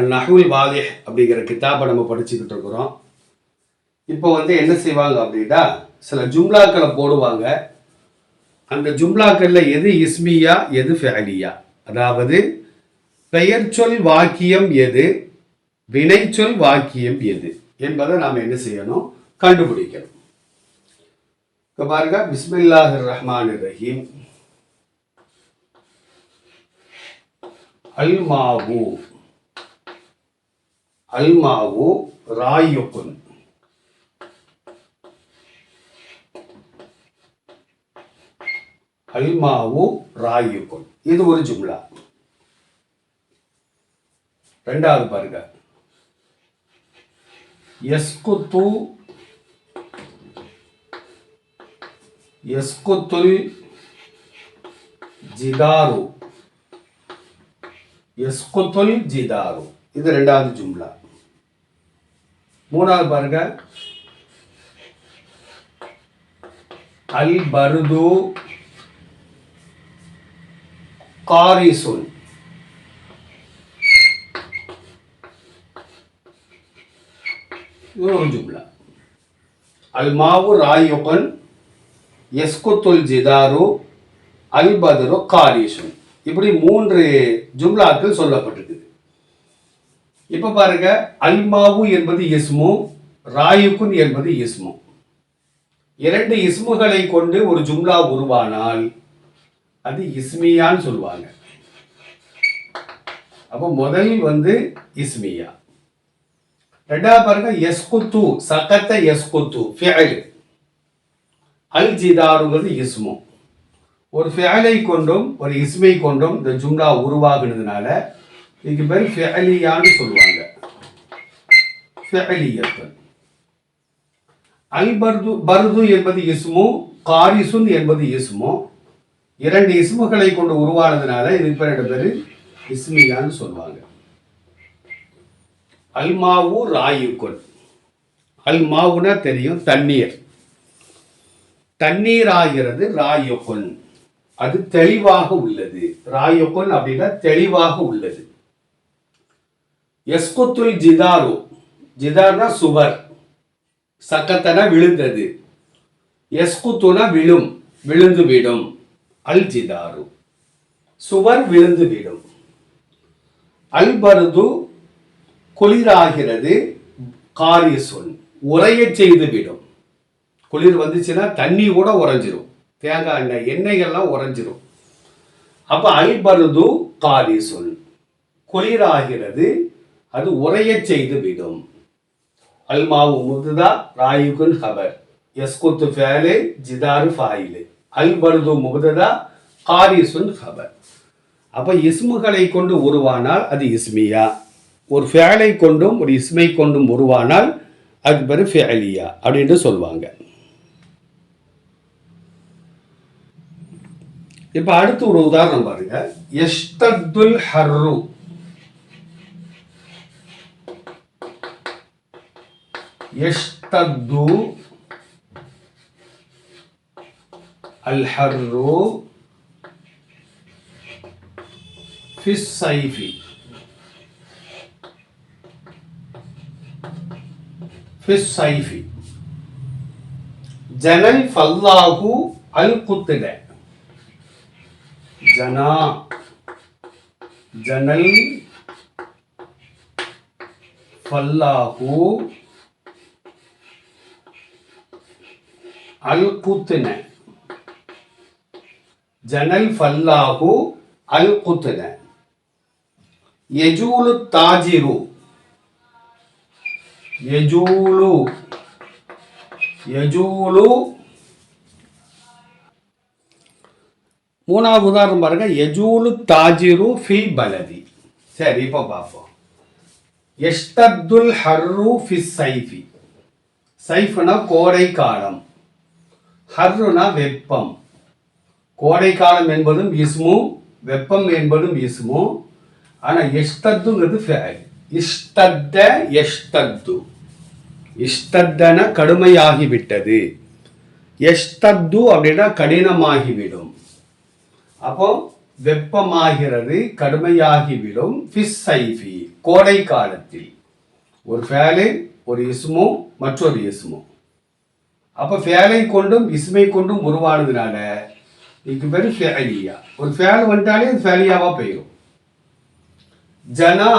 அந்நஹுல் வாலிஹ் அப்படிங்கிற கிதாபை நம்ம படிச்சுக்கிட்டு இருக்கிறோம். இப்போ வந்து என்ன செய்வாங்க அப்படின்னா சில ஜும்லாக்களை போடுவாங்க. அந்த ஜும்லாக்களில் எது இஸ்மியா எது ஃபேலியா அதாவது பெயர்ச்சொல் வாக்கியம் எது வினைச்சொல் வாக்கியம் எது என்பதை நாம் என்ன செய்யணும்? கண்டுபிடிக்கணும். இப்போ பாருங்க பிஸ்மில்லாஹிர் ரஹ்மான் ரஹீம். அல்மாவு. அல்மாவு ராயுக்குன் அல்மாவு ராயுக்குன் இது ஒரு ஜும்லா. ரெண்டாவது பாருங்க. எஸ்குத்து எஸ்குத்துல் ஜிதாரு. எஸ்குத்துல் ஜிதாரு. இது ரெண்டாவது ஜும்லா. மூணாவது பாருங்க. அல் பருது காரிசுன் ஒரு ஜும்லா. அல் மாவு ராயுகன் எஸ்குத்துல் ஜிதாரு அல் பதுரு காரிசுன் இப்படி மூன்று ஜும்லாக்கள் சொல்லப்பட்டிருக்கு. இப்ப பாருங்க அல்மாவு என்பது இஸ்மு ராயுக்குன் என்பது இஸ்மு. இரண்டு இஸ்முகளை கொண்டு ஒரு ஜும்லா உருவானால் அது இஸ்மியான்னு சொல்லுவாங்க. அப்போ முதல் வந்து இஸ்மியா. ரெண்டாவது பாருங்க எஸ்குத்து சகத்த எஸ்குத்து ஃபியல் அல் ஜிதாருங்கிறது இஸ்மு. ஒரு ஃபேலை கொண்டும் ஒரு இஸ்மை கொண்டும் இந்த ஜும்லா உருவாகுனதுனால இதுக்கு பேர் ஃபெலியான்னு சொல்லுவாங்க. ஃபெலியத்து அல் பர்து பர்து என்பது இஸ்மு காரிசுன் என்பது இஸ்மு. இரண்டு இஸ்முகளை கொண்டு உருவானதுனால இது பேர் பேர் இஸ்மியான்னு சொல்லுவாங்க. அல்மாவு ராயுக்குன். அல்மாவுனா தெரியும் தண்ணீர். தண்ணீர் ஆகிறது ராயுக்குன். அது தெளிவாக உள்ளது. ராயுக்குன் அப்படின்னா தெளிவாக உள்ளது. எஸ்குத்துல் ஜிதாரு. ஜிதார்னா சுவர். சக்கத்தன விழுந்தது. எஸ்குத்துனா விழும் விழுந்து விடும் அல் ஜிதாரு. சுவர் விழுந்து விடும் அல் பருது குளிராகிறது காரியசொல் உரையச் செய்து விடும் குளிர் வந்துச்சுன்னா தண்ணி கூட உறைஞ்சிரும். தேங்காய் எண்ணெய் எண்ணெய்கள்லாம் உறைஞ்சிரும். அப்போ அல்பருது பருது சொல். குளிராகிறது அது உரைய செய்து விடும். அல்மாவு முதுதா ராயுகுன் ஹபர். எஸ்குத்து ஃபேலே ஜிதாரு ஃபாயிலே. அல்பருது முகுததா காரிசுன் ஹபர். அப்போ இஸ்முகளை கொண்டு உருவானால் அது இஸ்மியா. ஒரு ஃபேலை கொண்டும் ஒரு இஸ்மை கொண்டும் உருவானால் அது பேர் ஃபேலியா அப்படின்ட்டு சொல்லுவாங்க இப்போ அடுத்து ஒரு உதாரணம் பாருங்க. எஸ்தத்துல் ஹர்ரு. ಎಷ್ಟದ್ದು? ಅಲ್ಹರ್ರು ಫಿಸ್ಸೈಫಿ. ಫಿಸ್ಸೈಫಿ. ಫಿಸ್ ಫಲ್ಲಾಹು ಅಲ್ ಕೂತಿದೆ ಜನ. ಜನಲ್ ಫಲ್ಲಾಹು அல் குத்துன ஜனல் ஃபல்லாஹு அல் குத்துன யஜூலு தாஜிரு. யஜூலு. யஜூலு. மூணாவது உதாரணம் பாருங்க. யஜூலு தாஜிரு ஃபி பலதி. சரி இப்போ பார்ப்போம். எஷ்டத்துல் ஹர்ரு ஃபி சைஃபி. சைஃப்னா கோடை காலம் ஹர்ருனா வெப்பம். கோடை காலம் என்பதும் இஸ்மு வெப்பம் என்பதும் இஸ்மு. ஆனால் எஷ்டத்துங்கிறது ஃபேல். இஷ்டத்த எஷ்டத்து. இஷ்டத்தன கடுமையாகிவிட்டது. எஷ்டத்து அப்படின்னா கடினமாகிவிடும். அப்போ வெப்பமாகிறது கடுமையாகிவிடும். ஃபிஸ் சைஃபி கோடை காலத்தில் ஒரு ஃபேலு ஒரு இஸ்மு மற்றொரு இஸ்மு. அப்போ ஃபேலை கொண்டும் இஸ்மை கொண்டும் உருவானதுனால இதுக்கு பேர் ஃபேலியா ஒரு ஃபேல் வந்துட்டாலே அது ஃபேலியாவாக போயிடும் ஜனா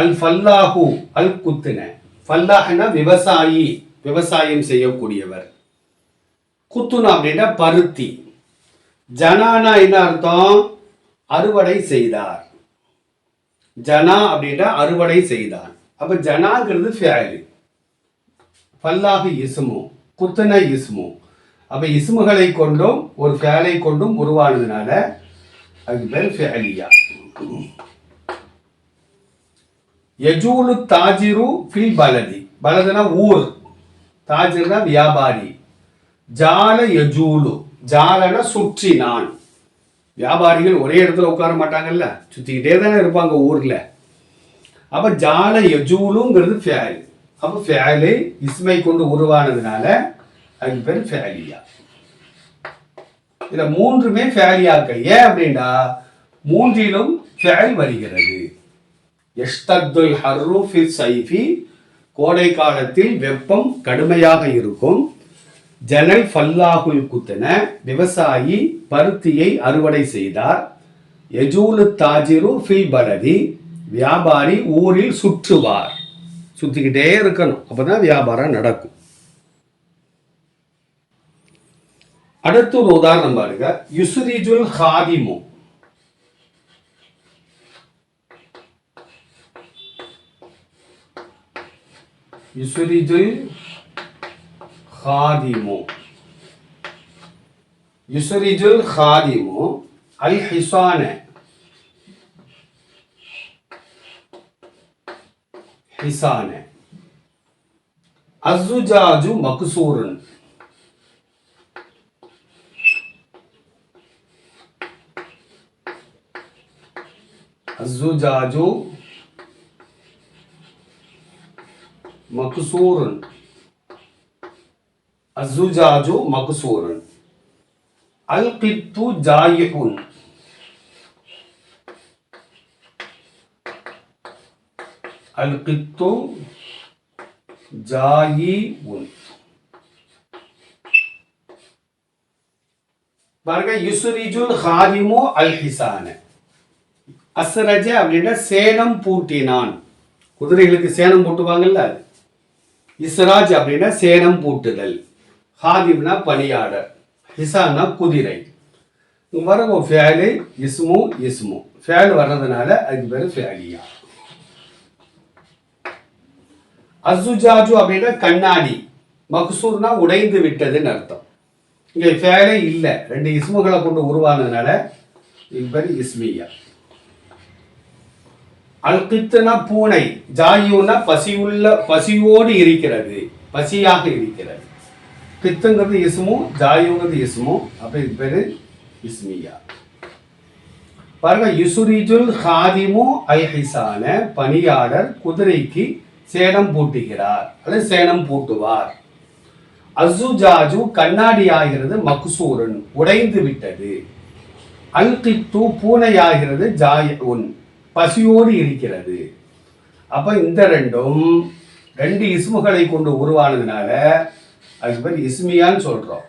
அல் ஃபல்லாஹு அல் குத்துன. ஃபல்லாஹ்னா விவசாயி விவசாயம் செய்யக்கூடியவர். குத்துனா அப்படின்னா பருத்தி. ஜனானா என்ன அர்த்தம்? அறுவடை செய்தார். ஜனா அப்படின்னா அறுவடை செய்தார். அப்ப ஜனாங்கிறது ஃபேலு ஃபல்லாஹு இசுமோ குத்தன இஸ்மு. அப்போ இஸ்முகளை கொண்டும் ஒரு ஃபேலை கொண்டும் உருவானதுனால அது பேர் ஃபேலியா யஜூலு தாஜிரு ஃபில் பலதி. பலதுனா ஊர். தாஜிர்னா வியாபாரி. ஜால யஜூலு. ஜாலன சுற்றினான் வியாபாரிகள் ஒரே இடத்துல உட்கார மாட்டாங்கல்ல? சுற்றிக்கிட்டே தானே இருப்பாங்க ஊரில். அப்போ ஜால யஜூலுங்கிறது ஃபேல் அப்போ ஃபேலு இஸ்மை கொண்டு உருவானதுனால அதுக்கு பேர் ஃபேலியா இதில் மூன்றுமே ஃபேலியாக்கள் ஏன் அப்படின்னா மூன்றிலும் ஃபேல் வருகிறது எஸ்தத்துல் ஹர்ரு ஃபிர் சைஃபி கோடை காலத்தில் வெப்பம் கடுமையாக இருக்கும் ஜனல் ஃபல்லாஹுல் குத்தன விவசாயி பருத்தியை அறுவடை செய்தார் எஜூலு தாஜிரு ஃபில் பரதி வியாபாரி ஊரில் சுற்றுவார் சுத்திக்கிட்டே இருக்கணும். அப்பதான் வியாபாரம் நடக்கும். அடுத்து ஒரு உதாரணம் பாருங்க. யுசுரிஜுல் ஹாதிமு. யுசுரிஜுல் ஹாதிமு. யுசுரிஜுல் ஹாதிமு அல் ஹிசான. ஹிசான அஸ்ஸுஜாஜு மக்சூரன் அஸ்ஸுஜாஜு மக்சூரன் அஸ்ஸுஜாஜு மக்சூரன் அல் கித்து ஜாயிஹுன் அல் கித்து ஜாயிஉன் பாருங்க யுசுரிஜுல் ஹாதிமு அல் ஹிசான அஸ்ரஜ அப்படின்னா சேனம் பூட்டினான். குதிரைகளுக்கு சேனம் பூட்டுவாங்கல்ல அது. இஸ்ராஜ் அப்படின்னா சேனம் பூட்டுதல். ஹாதிம்னா பணியாளர். ஹிசான்னா குதிரை. இங்க ஃபேலு இஸ்மு இஸ்மு. ஃபேல் வர்றதுனால அதுக்கு பேர் ஃபேலியா அசுஜாஜு அப்படின்னா கண்ணாடி. மக்சூர்னா உடைந்து விட்டதுன்னு அர்த்தம். இங்கே ஃபேலே இல்லை. ரெண்டு இஸ்முகளை கொண்டு உருவானதுனால இது பேர் இஸ்மியா. அல்கித்துனா பூனை ஜாயுனா பசியுள்ள பசியோடு இருக்கிறது பசியாக இருக்கிறது. கித்துங்கிறது இஸ்மு ஜாயுங்கிறது இஸ்மு அப்படி இது பேர் இஸ்மியா. பாருங்க யுசுரிஜுல் ஹாதிமு அல் ஹிசான பணியாளர் குதிரைக்கு சேனம் பூட்டுகிறார். அல்லது சேனம் பூட்டுவார். அசுஜாஜு கண்ணாடி ஆகிறது மக்சூரன் உடைந்து விட்டது. அல் பூனையாகிறது ஜாய உன் பசியோடு இருக்கிறது. அப்போ இந்த ரெண்டும் ரெண்டு இஸ்முகளை கொண்டு உருவானதுனால அதுக்கு பேர் இஸ்மியான்னு சொல்கிறோம்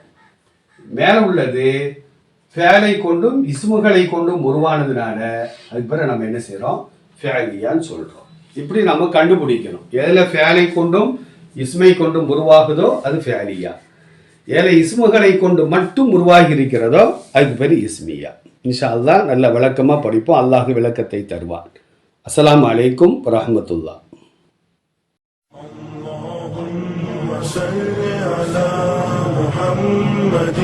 மேலே உள்ளது ஃபேலை கொண்டும் இஸ்முகளை கொண்டும் உருவானதுனால அதுக்கு பிறகு நம்ம என்ன செய்கிறோம் ஃபேலியான்னு சொல்கிறோம் இப்படி நம்ம கண்டுபிடிக்கணும் எதுல ஃபேலை கொண்டும் இஸ்மை கொண்டும் உருவாகுதோ அது ஃபேலியா ஏழை இஸ்முகளை கொண்டு மட்டும் உருவாகி இருக்கிறதோ அதுக்கு பேர் இஸ்மியா இன்ஷா அல்லாஹ் நல்ல விளக்கமாக படிப்போம் அல்லாஹ் விளக்கத்தை தருவான் அஸ்ஸலாமு அலைக்கும் வரஹ்மத்துல்லா صل على محمد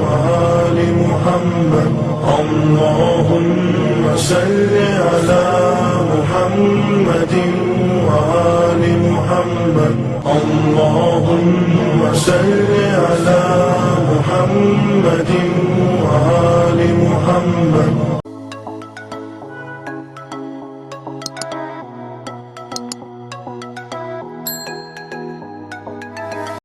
وآل محمد اللهم صل على محمد وآل محمد. اللهم صل على محمد